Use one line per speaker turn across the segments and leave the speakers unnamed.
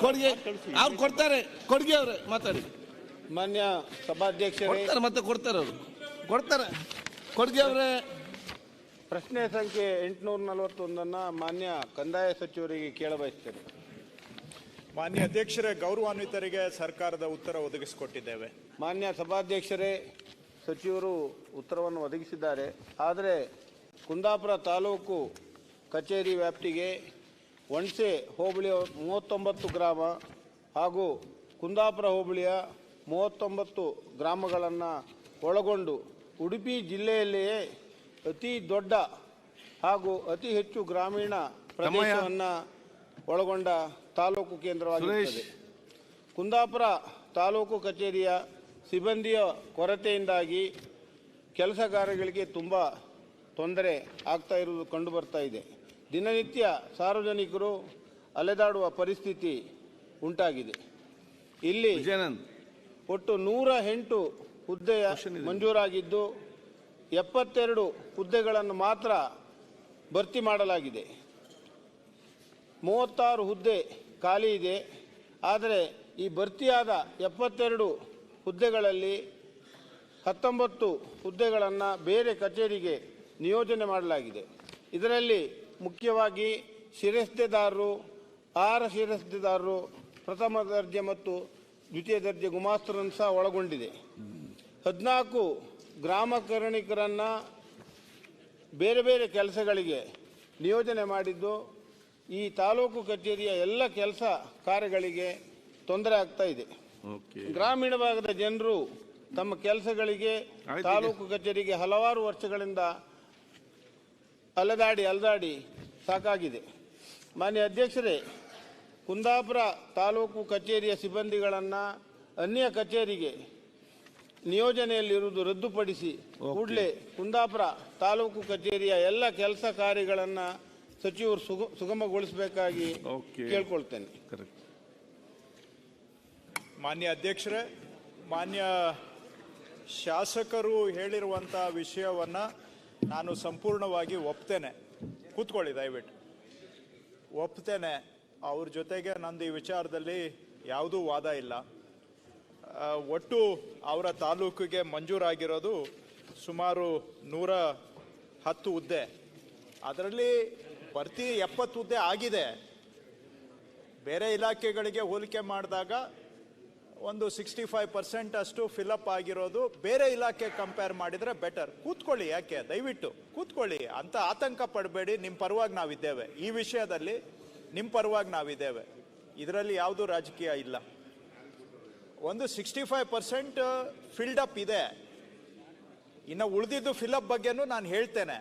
ಕೊಡುಗೆ. ಅವ್ರು ಕೊಡ್ತಾರೆ. ಕೊಡುಗೆ ಅವ್ರೆ ಮಾತಾಡಿ.
ಮಾನ್ಯ ಸಭಾಧ್ಯಕ್ಷರೇ.
ಕೊಡ್ತಾರೆ ಮತ್ತೆ ಕೊಡ್ತಾರೆ ಅವರು. ಕೊಡ್ತಾರೆ. ಕೊಡುಗೆ ಅವರೇ.
ಪ್ರಶ್ನೆ ಸಂಖ್ಯೆ ಎಂಟುನೂರ ನಲವತ್ತೊಂದನ್ನು ಮಾನ್ಯ ಕಂದಾಯ ಸಚಿವರಿಗೆ ಕೇಳಬಯಸ್ತೇನೆ
ಮಾನ್ಯ ಅಧ್ಯಕ್ಷರೇ ಗೌರವಾನ್ವಿತರಿಗೆ ಸರ್ಕಾರದ ಉತ್ತರ ಒದಗಿಸಿಕೊಟ್ಟಿದ್ದೇವೆ.
ಮಾನ್ಯ ಸಭಾಧ್ಯಕ್ಷರೇ ಸಚಿವರು ಉತ್ತರವನ್ನು ಒದಗಿಸಿದ್ದಾರೆ. ಆದರೆ ಕುಂದಾಪುರ ತಾಲೂಕು ಕಚೇರಿ ವ್ಯಾಪ್ತಿಗೆ ಒಣಸೆ ಹೋಬಳಿಯ ಮೂವತ್ತೊಂಬತ್ತು ಗ್ರಾಮ ಹಾಗೂ ಕುಂದಾಪುರ ಹೋಬಳಿಯ ಮೂವತ್ತೊಂಬತ್ತು ಗ್ರಾಮಗಳನ್ನು ಒಳಗೊಂಡು ಉಡುಪಿ ಜಿಲ್ಲೆಯಲ್ಲಿಯೇ ಅತಿ ದೊಡ್ಡ ಹಾಗೂ ಅತಿ ಹೆಚ್ಚು ಗ್ರಾಮೀಣ ಪ್ರದೇಶವನ್ನು ಒಳಗೊಂಡ ತಾಲೂಕು ಕೇಂದ್ರವಾಗಿರುತ್ತದೆ. ಕುಂದಾಪುರ ತಾಲೂಕು ಕಚೇರಿಯ ಸಿಬ್ಬಂದಿಯ ಕೊರತೆಯಿಂದಾಗಿ ಕೆಲಸಗಾರಗಳಿಗೆ ತುಂಬ ತೊಂದರೆ ಆಗ್ತಾ ಇರುವುದು ಕಂಡು ಬರ್ತಾ ಇದೆ. ದಿನನಿತ್ಯ ಸಾರ್ವಜನಿಕರು ಅಲೆದಾಡುವ ಪರಿಸ್ಥಿತಿ ಉಂಟಾಗಿದೆ. ಇಲ್ಲಿ ಒಟ್ಟು ನೂರ ಎಂಟು ಹುದ್ದೆಯ ಮಂಜೂರಾಗಿದ್ದು ಎಪ್ಪತ್ತೆರಡು ಹುದ್ದೆಗಳನ್ನು ಮಾತ್ರ ಭರ್ತಿ ಮಾಡಲಾಗಿದೆ. ಮೂವತ್ತಾರು ಹುದ್ದೆ ಖಾಲಿ ಇದೆ. ಆದರೆ ಈ ಭರ್ತಿಯಾದ ಎಪ್ಪತ್ತೆರಡು ಹುದ್ದೆಗಳಲ್ಲಿ ಹತ್ತೊಂಬತ್ತು ಹುದ್ದೆಗಳನ್ನು ಬೇರೆ ಕಚೇರಿಗೆ ನಿಯೋಜನೆ ಮಾಡಲಾಗಿದೆ. ಇದರಲ್ಲಿ ಮುಖ್ಯವಾಗಿ ಶಿರಸ್ತೆದಾರರು ಆರ ಶಿರಸ್ತೆದಾರರು ಪ್ರಥಮ ದರ್ಜೆ ಮತ್ತು ದ್ವಿತೀಯ ದರ್ಜೆ ಗುಮಾಸ್ತರನ್ನು ಸಹ ಒಳಗೊಂಡಿದೆ. ಹದಿನಾಲ್ಕು ಗ್ರಾಮ ಕರ್ಣಿಕರನ್ನು ಬೇರೆ ಬೇರೆ ಕೆಲಸಗಳಿಗೆ ನಿಯೋಜನೆ ಮಾಡಿದ್ದು ಈ ತಾಲೂಕು ಕಚೇರಿಯ ಎಲ್ಲ ಕೆಲಸ ಕಾರ್ಯಗಳಿಗೆ ತೊಂದರೆ ಆಗ್ತಾ ಇದೆ. ಗ್ರಾಮೀಣ ಭಾಗದ ಜನರು ತಮ್ಮ ಕೆಲಸಗಳಿಗೆ. ತಾಲೂಕು ಕಚೇರಿಗೆ ಹಲವಾರು ವರ್ಷಗಳಿಂದ ಅಲೆದಾಡಿ ಅಲದಾಡಿ ಸಾಕಾಗಿದೆ. ಮಾನ್ಯ ಅಧ್ಯಕ್ಷರೇ ಕುಂದಾಪುರ ತಾಲೂಕು ಕಚೇರಿಯ ಸಿಬ್ಬಂದಿಗಳನ್ನು ಅನ್ಯ ಕಚೇರಿಗೆ ನಿಯೋಜನೆಯಲ್ಲಿರುವುದು ರದ್ದುಪಡಿಸಿ ಕೂಡಲೇ ಕುಂದಾಪುರ ತಾಲೂಕು ಕಚೇರಿಯ ಎಲ್ಲ ಕೆಲಸ ಕಾರ್ಯಗಳನ್ನು ಸಚಿವರು ಸುಗ ಸುಗಮಗೊಳಿಸಬೇಕಾಗಿ
ಓಕೆ.
ಕೇಳ್ಕೊಳ್ತೇನೆ.
ಕರೆಕ್ಟ್
ಮಾನ್ಯ ಅಧ್ಯಕ್ಷರೇ ಮಾನ್ಯ ಶಾಸಕರು ಹೇಳಿರುವಂಥ ವಿಷಯವನ್ನು ನಾನು ಸಂಪೂರ್ಣವಾಗಿ ಒಪ್ತೇನೆ. ಕೂತ್ಕೊಳ್ಳಿ ದಯವಿಟ್ಟು. ಒಪ್ತೇನೆ. ಅವ್ರ ಜೊತೆಗೆ ನಂದು ಈ ವಿಚಾರದಲ್ಲಿ ಯಾವುದೂ ವಾದ ಇಲ್ಲ. ಒಟ್ಟು ಅವರ ತಾಲೂಕಿಗೆ ಮಂಜೂರಾಗಿರೋದು ಸುಮಾರು ನೂರ ಹತ್ತು ಹುದ್ದೆ. ಅದರಲ್ಲಿ ಪ್ರತಿ ಎಪ್ಪತ್ತು ಹುದ್ದೆ ಆಗಿದೆ. ಬೇರೆ ಇಲಾಖೆಗಳಿಗೆ ಹೋಲಿಕೆ ಮಾಡಿದಾಗ ಒಂದು ಸಿಕ್ಸ್ಟಿ ಫೈವ್ ಪರ್ಸೆಂಟ್ ಅಷ್ಟು ಫಿಲಪ್ ಆಗಿರೋದು ಬೇರೆ ಇಲಾಖೆ ಕಂಪೇರ್ ಮಾಡಿದರೆ ಬೆಟರ್ ಕೂತ್ಕೊಳ್ಳಿ ಯಾಕೆ? ದಯವಿಟ್ಟು ಕೂತ್ಕೊಳ್ಳಿ. ಅಂತ ಆತಂಕ ಪಡಬೇಡಿ. ನಿಮ್ಮ ಪರವಾಗಿ ನಾವಿದ್ದೇವೆ. ಈ ವಿಷಯದಲ್ಲಿ ನಿಮ್ಮ ಪರವಾಗಿ ನಾವಿದ್ದೇವೆ. ಇದರಲ್ಲಿ ಯಾವುದೂ ರಾಜಕೀಯ ಇಲ್ಲ. ಒಂದು ಸಿಕ್ಸ್ಟಿ ಫೈವ್ ಪರ್ಸೆಂಟ್ ಫಿಲ್ಡಪ್ ಇದೆ. ಇನ್ನು ಉಳಿದಿದ್ದು ಫಿಲಪ್ ಬಗ್ಗೆನೂ ನಾನು ಹೇಳ್ತೇನೆ.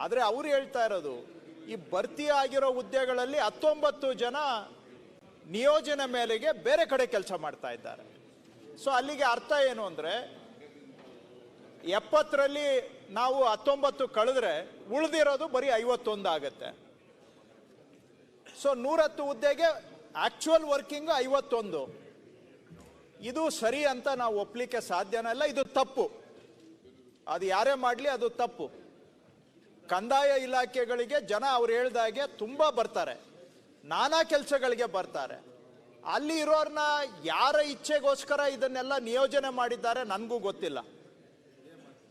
ಆದರೆ ಅವ್ರು ಹೇಳ್ತಾ ಇರೋದು, ಈ ಭರ್ತಿ ಆಗಿರೋ ಹುದ್ದೆಗಳಲ್ಲಿ ಹತ್ತೊಂಬತ್ತು ಜನ ನಿಯೋಜನೆ ಮೇಲೆಗೆ ಬೇರೆ ಕಡೆ ಕೆಲಸ ಮಾಡ್ತಾ ಇದ್ದಾರೆ. ಸೊ ಅಲ್ಲಿಗೆ ಅರ್ಥ ಏನು ಅಂದರೆ, ಎಪ್ಪತ್ತರಲ್ಲಿ ನಾವು ಹತ್ತೊಂಬತ್ತು ಕಳೆದ್ರೆ ಉಳಿದಿರೋದು ಬರೀ ಐವತ್ತೊಂದು ಆಗುತ್ತೆ. ಸೊ ನೂರತ್ತು ಹುದ್ದೆಗೆ ಆಕ್ಚುಯಲ್ ವರ್ಕಿಂಗ್ ಐವತ್ತೊಂದು. ಇದು ಸರಿ ಅಂತ ನಾವು ಒಪ್ಪಲಿಕ್ಕೆ ಸಾಧ್ಯನಲ್ಲ ಇದು ತಪ್ಪು. ಅದು ಯಾರೇ ಮಾಡಲಿ ಅದು ತಪ್ಪು. ಕಂದಾಯ ಇಲಾಖೆಗಳಿಗೆ ಜನ ಅವ್ರು ಹೇಳ್ದಾಗೆ ತುಂಬ ಬರ್ತಾರೆ. ನಾನಾ ಕೆಲಸಗಳಿಗೆ ಬರ್ತಾರೆ. ಅಲ್ಲಿ ಇರೋರ್ನ ಯಾರ ಇಚ್ಛೆಗೋಸ್ಕರ ಇದನ್ನೆಲ್ಲ ನಿಯೋಜನೆ ಮಾಡಿದ್ದಾರೆ ನನಗೂ ಗೊತ್ತಿಲ್ಲ.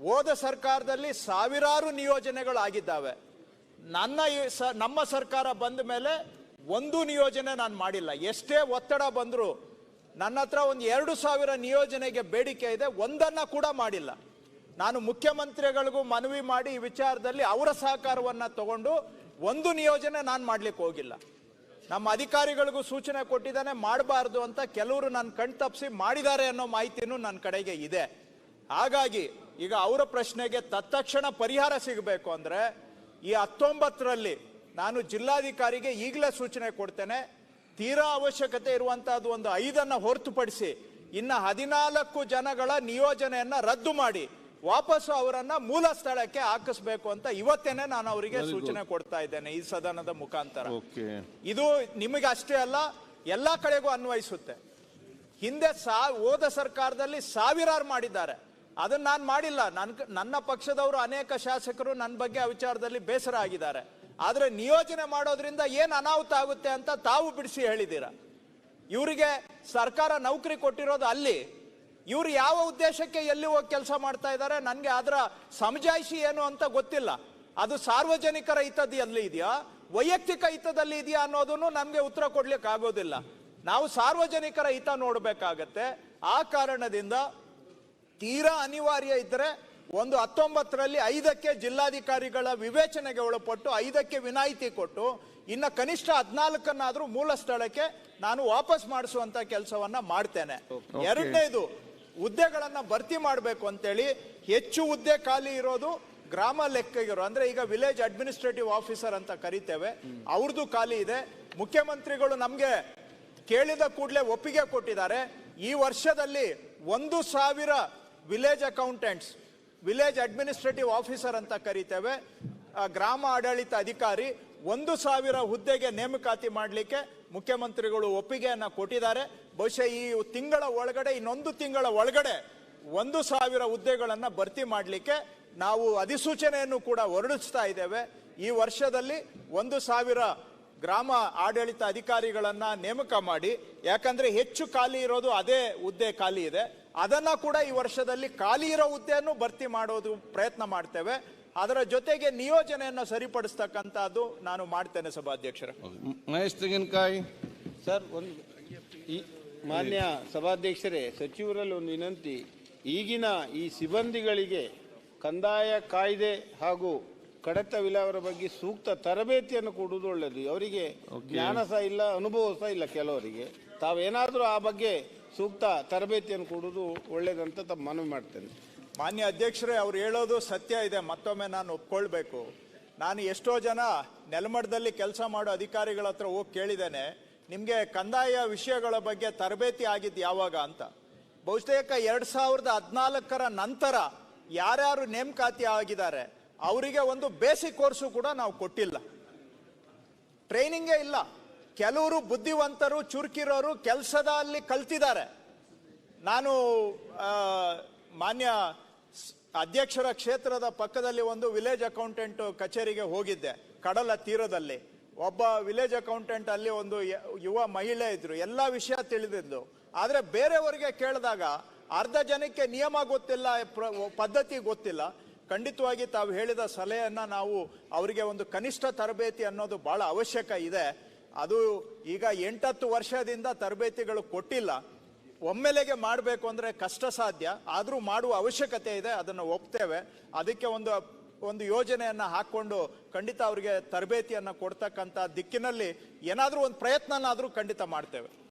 ಹೋದ ಸರ್ಕಾರದಲ್ಲಿ ಸಾವಿರಾರು ನಿಯೋಜನೆಗಳು ಆಗಿದ್ದಾವೆ. ನನ್ನ ನಮ್ಮ ಸರ್ಕಾರ ಬಂದ ಮೇಲೆ ಒಂದು ನಿಯೋಜನೆ ನಾನು ಮಾಡಿಲ್ಲ. ಎಷ್ಟೇ ಒತ್ತಡ ಬಂದರೂ ನನ್ನ ಹತ್ರ ಒಂದು ಎರಡು ಸಾವಿರ ನಿಯೋಜನೆಗೆ ಬೇಡಿಕೆ ಇದೆ, ಒಂದನ್ನು ಕೂಡ ಮಾಡಿಲ್ಲ. ನಾನು ಮುಖ್ಯಮಂತ್ರಿಗಳಿಗೂ ಮನವಿ ಮಾಡಿ ಈ ವಿಚಾರದಲ್ಲಿ ಅವರ ಸಹಕಾರವನ್ನು ತಗೊಂಡು ಒಂದು ನಿಯೋಜನೆ ನಾನು ಮಾಡ್ಲಿಕ್ಕೆ ಹೋಗಿಲ್ಲ. ನಮ್ಮ ಅಧಿಕಾರಿಗಳಿಗೂ ಸೂಚನೆ ಕೊಟ್ಟಿದ್ದಾನೆ, ಮಾಡಬಾರ್ದು ಅಂತ ಕೆಲವರು ನನ್ನ ಕಣ್ ತಪ್ಪಿಸಿ ಮಾಡಿದ್ದಾರೆ ಅನ್ನೋ ಮಾಹಿತಿನೂ ನನ್ನ ಕಡೆಗೆ ಇದೆ. ಹಾಗಾಗಿ ಈಗ ಅವರ ಪ್ರಶ್ನೆಗೆ ತತ್ಕ್ಷಣ ಪರಿಹಾರ ಸಿಗಬೇಕು ಅಂದರೆ ಈ ಹತ್ತೊಂಬತ್ತರಲ್ಲಿ ನಾನು ಜಿಲ್ಲಾಧಿಕಾರಿಗೆ ಈಗಲೇ ಸೂಚನೆ ಕೊಡ್ತೇನೆ, ತೀರಾ ಅವಶ್ಯಕತೆ ಇರುವಂತಹದ್ದು ಒಂದು ಐದನ್ನು ಹೊರತುಪಡಿಸಿ ಇನ್ನು ಹದಿನಾಲ್ಕು ಜನಗಳ ನಿಯೋಜನೆಯನ್ನು ರದ್ದು ಮಾಡಿ. ವಾಪಸ್ಸು ಅವರನ್ನ ಮೂಲ ಸ್ಥಳಕ್ಕೆ ಹಾಕಿಸ್ಬೇಕು ಅಂತ ಇವತ್ತೇನೆ ನಾನು ಅವರಿಗೆ ಸೂಚನೆ ಕೊಡ್ತಾ ಇದ್ದೇನೆ ಈ ಸದನದ ಮುಖಾಂತರ. ಇದು ನಿಮಗೆ ಅಷ್ಟೇ ಅಲ್ಲ ಎಲ್ಲಾ ಕಡೆಗೂ ಅನ್ವಯಿಸುತ್ತೆ. ಹಿಂದೆ ಸಾ ಹೋದ ಸರ್ಕಾರದಲ್ಲಿ ಸಾವಿರಾರು ಮಾಡಿದ್ದಾರೆ. ಅದನ್ನ ನಾನು ಮಾಡಿಲ್ಲ. ನನ್ ನನ್ನ ಪಕ್ಷದವರು ಅನೇಕ ಶಾಸಕರು ನನ್ನ ಬಗ್ಗೆ ಆ ವಿಚಾರದಲ್ಲಿ ಬೇಸರ ಆಗಿದ್ದಾರೆ. ಆದ್ರೆ ನಿಯೋಜನೆ ಮಾಡೋದ್ರಿಂದ ಏನ್ ಅನಾಹುತ ಆಗುತ್ತೆ ಅಂತ ತಾವು ಬಿಡಿಸಿ ಹೇಳಿದ್ದೀರಾ? ಇವರಿಗೆ ಸರ್ಕಾರ ನೌಕರಿ ಕೊಟ್ಟಿರೋದು ಅಲ್ಲಿ. ಇವ್ರು ಯಾವ ಉದ್ದೇಶಕ್ಕೆ ಎಲ್ಲಿ ಹೋಗಿ ಕೆಲಸ ಮಾಡ್ತಾ ಇದ್ದಾರೆ ನನಗೆ ಅದರ ಸಮಜಾಯಿಷಿ ಏನು ಅಂತ ಗೊತ್ತಿಲ್ಲ. ಅದು ಸಾರ್ವಜನಿಕರ ಹಿತದಲ್ಲಿ ಇದೆಯಾ? ವೈಯಕ್ತಿಕ ಹಿತದಲ್ಲಿ ಇದೆಯಾ ಅನ್ನೋದನ್ನು ನಮಗೆ ಉತ್ತರ ಕೊಡ್ಲಿಕ್ಕೆ ಆಗೋದಿಲ್ಲ. ನಾವು ಸಾರ್ವಜನಿಕರ ಹಿತ ನೋಡಬೇಕಾಗತ್ತೆ. ಆ ಕಾರಣದಿಂದ ತೀರಾ ಅನಿವಾರ್ಯ ಇದ್ದರೆ ಒಂದು ಹತ್ತೊಂಬತ್ತರಲ್ಲಿ ಐದಕ್ಕೆ ಜಿಲ್ಲಾಧಿಕಾರಿಗಳ ವಿವೇಚನೆಗೆ ಒಳಪಟ್ಟು ಐದಕ್ಕೆ ವಿನಾಯಿತಿ ಕೊಟ್ಟು ಇನ್ನು ಕನಿಷ್ಠ ಹದಿನಾಲ್ಕನ್ನಾದರೂ ಮೂಲ ಸ್ಥಳಕ್ಕೆ ನಾನು ವಾಪಸ್ ಮಾಡಿಸುವಂತ ಕೆಲಸವನ್ನ ಮಾಡ್ತೇನೆ. ಎರಡನೇದು ಹುದ್ದೆಗಳನ್ನ ಭರ್ತಿ ಮಾಡಬೇಕು ಅಂತೇಳಿ ಹೆಚ್ಚು ಹುದ್ದೆ ಖಾಲಿ ಇರೋದು ಗ್ರಾಮ ಲೆಕ್ಕಿಗರು, ಅಂದ್ರೆ ಈಗ ವಿಲೇಜ್ ಅಡ್ಮಿನಿಸ್ಟ್ರೇಟಿವ್ ಆಫೀಸರ್ ಅಂತ ಕರಿತೇವೆ ಅವ್ರದ್ದು ಖಾಲಿ ಇದೆ. ಮುಖ್ಯಮಂತ್ರಿಗಳು ನಮಗೆ ಕೇಳಿದ ಕೂಡಲೇ ಒಪ್ಪಿಗೆ ಕೊಟ್ಟಿದ್ದಾರೆ. ಈ ವರ್ಷದಲ್ಲಿ ಒಂದು ಸಾವಿರ village accountants village administrative officer ಅಂತ ಕರಿತೇವೆ. ಗ್ರಾಮ ಆಡಳಿತ ಅಧಿಕಾರಿ ಒಂದು ಸಾವಿರ ಹುದ್ದೆಗೆ ನೇಮಕಾತಿ ಮಾಡಲಿಕ್ಕೆ ಮುಖ್ಯಮಂತ್ರಿಗಳು ಒಪ್ಪಿಗೆಯನ್ನು ಕೊಟ್ಟಿದ್ದಾರೆ. ಬಹುಶಃ ಈ ತಿಂಗಳ ಒಳಗಡೆ, ಇನ್ನೊಂದು ತಿಂಗಳ ಒಳಗಡೆ ಒಂದು ಸಾವಿರ ಹುದ್ದೆಗಳನ್ನು ಭರ್ತಿ ಮಾಡಲಿಕ್ಕೆ ನಾವು ಅಧಿಸೂಚನೆಯನ್ನು ಕೂಡ ಹೊರಡಿಸ್ತಾ ಇದ್ದೇವೆ. ಈ ವರ್ಷದಲ್ಲಿ ಒಂದು ಸಾವಿರ ಗ್ರಾಮ ಆಡಳಿತ ಅಧಿಕಾರಿಗಳನ್ನು ನೇಮಕ ಮಾಡಿ, ಯಾಕಂದರೆ ಹೆಚ್ಚು ಖಾಲಿ ಇರೋದು ಅದೇ ಹುದ್ದೆ ಖಾಲಿ ಇದೆ. ಅದನ್ನು ಕೂಡ ಈ ವರ್ಷದಲ್ಲಿ ಖಾಲಿ ಇರೋ ಹುದ್ದೆಯನ್ನು ಭರ್ತಿ ಮಾಡೋದು ಪ್ರಯತ್ನ ಮಾಡ್ತೇವೆ. ಅದರ ಜೊತೆಗೆ ನಿಯೋಜನೆಯನ್ನು ಸರಿಪಡಿಸ್ತಕ್ಕಂಥದ್ದು ನಾನು ಮಾಡ್ತೇನೆ ಸಭಾಧ್ಯಕ್ಷರ.
ಮಹೇಶ್ ತೆಂಗಿನಕಾಯಿ.
ಸರ್ ಒಂದು ಈ ಮಾನ್ಯ ಸಭಾಧ್ಯಕ್ಷರೇ ಸಚಿವರಲ್ಲಿ ಒಂದು ವಿನಂತಿ. ಈಗಿನ ಈ ಸಿಬ್ಬಂದಿಗಳಿಗೆ ಕಂದಾಯ ಕಾಯ್ದೆ ಹಾಗೂ ಕಡತ ವಿಲಾವರ ಬಗ್ಗೆ ಸೂಕ್ತ ತರಬೇತಿಯನ್ನು ಕೊಡುವುದು ಒಳ್ಳೆಯದು. ಅವರಿಗೆ ಜ್ಞಾನ ಸಹ ಇಲ್ಲ ಅನುಭವ ಸಹ ಇಲ್ಲ ಕೆಲವರಿಗೆ. ತಾವೇನಾದರೂ ಆ ಬಗ್ಗೆ ಸೂಕ್ತ ತರಬೇತಿಯನ್ನು ಕೊಡುವುದು ಒಳ್ಳೆಯದಂತ ತಮ್ಮ ಮನವಿ ಮಾಡ್ತೇನೆ.
ಮಾನ್ಯ ಅಧ್ಯಕ್ಷರೇ, ಅವ್ರು ಹೇಳೋದು ಸತ್ಯ ಇದೆ, ಮತ್ತೊಮ್ಮೆ ನಾನು ಒಪ್ಕೊಳ್ಬೇಕು. ನಾನು ಎಷ್ಟೋ ಜನ ನೆಲಮಟ್ಟದಲ್ಲಿ ಕೆಲಸ ಮಾಡೋ ಅಧಿಕಾರಿಗಳ ಹತ್ರ ಹೋಗಿ ಕೇಳಿದ್ದೇನೆ, ನಿಮಗೆ ಕಂದಾಯ ವಿಷಯಗಳ ಬಗ್ಗೆ ತರಬೇತಿ ಆಗಿದ್ದು ಯಾವಾಗ ಅಂತ. ಬಹುತೇಕ ಎರಡು ಸಾವಿರದ ಹದಿನಾಲ್ಕರ ನಂತರ ಯಾರ್ಯಾರು ನೇಮಕಾತಿ ಆಗಿದ್ದಾರೆ, ಅವರಿಗೆ ಒಂದು ಬೇಸಿಕ್ ಕೋರ್ಸು ಕೂಡ ನಾವು ಕೊಟ್ಟಿಲ್ಲ. ಟ್ರೈನಿಂಗೇ ಇಲ್ಲ. ಕೆಲವರು ಬುದ್ಧಿವಂತರು, ಚುರುಕಿರೋರು ಕೆಲಸದಲ್ಲಿ ಕಲ್ತಿದ್ದಾರೆ. ನಾನು ಮಾನ್ಯ ಅಧ್ಯಕ್ಷರ ಕ್ಷೇತ್ರದ ಪಕ್ಕದಲ್ಲಿ ಒಂದು ವಿಲೇಜ್ ಅಕೌಂಟೆಂಟ್ ಕಚೇರಿಗೆ ಹೋಗಿದ್ದೆ, ಕಡಲ ತೀರದಲ್ಲಿ. ಒಬ್ಬ ವಿಲೇಜ್ ಅಕೌಂಟೆಂಟ್ ಅಲ್ಲಿ ಒಂದು ಯುವ ಮಹಿಳೆ ಇದ್ರು, ಎಲ್ಲ ವಿಷಯ ತಿಳಿದಿದ್ಲು. ಆದರೆ ಬೇರೆಯವರಿಗೆ ಕೇಳಿದಾಗ ಅರ್ಧ ಜನಕ್ಕೆ ನಿಯಮ ಗೊತ್ತಿಲ್ಲ ಪದ್ಧತಿ ಗೊತ್ತಿಲ್ಲ. ಖಂಡಿತವಾಗಿ ತಾವು ಹೇಳಿದ ಸಲಹೆಯನ್ನು ನಾವು ಅವರಿಗೆ ಒಂದು ಕನಿಷ್ಠ ತರಬೇತಿ ಅನ್ನೋದು ಬಹಳ ಅವಶ್ಯಕ ಇದೆ. ಅದು ಈಗ ಎಂಟತ್ತು ವರ್ಷದಿಂದ ತರಬೇತಿಗಳು ಕೊಟ್ಟಿಲ್ಲ. ಒಮ್ಮೆಲೆಗೆ ಮಾಡಬೇಕು ಅಂದರೆ ಕಷ್ಟ ಸಾಧ್ಯ ಆದರೂ ಮಾಡುವ ಅವಶ್ಯಕತೆ ಇದೆ, ಅದನ್ನು ಒಪ್ತೇವೆ. ಅದಕ್ಕೆ ಒಂದು ಒಂದು ಯೋಜನೆಯನ್ನು ಹಾಕ್ಕೊಂಡು ಖಂಡಿತ ಅವರಿಗೆ ತರಬೇತಿಯನ್ನು ಕೊಡ್ತಕ್ಕಂಥ ದಿಕ್ಕಿನಲ್ಲಿ ಏನಾದರೂ ಒಂದು ಪ್ರಯತ್ನನಾದರೂ ಖಂಡಿತ ಮಾಡ್ತೇವೆ.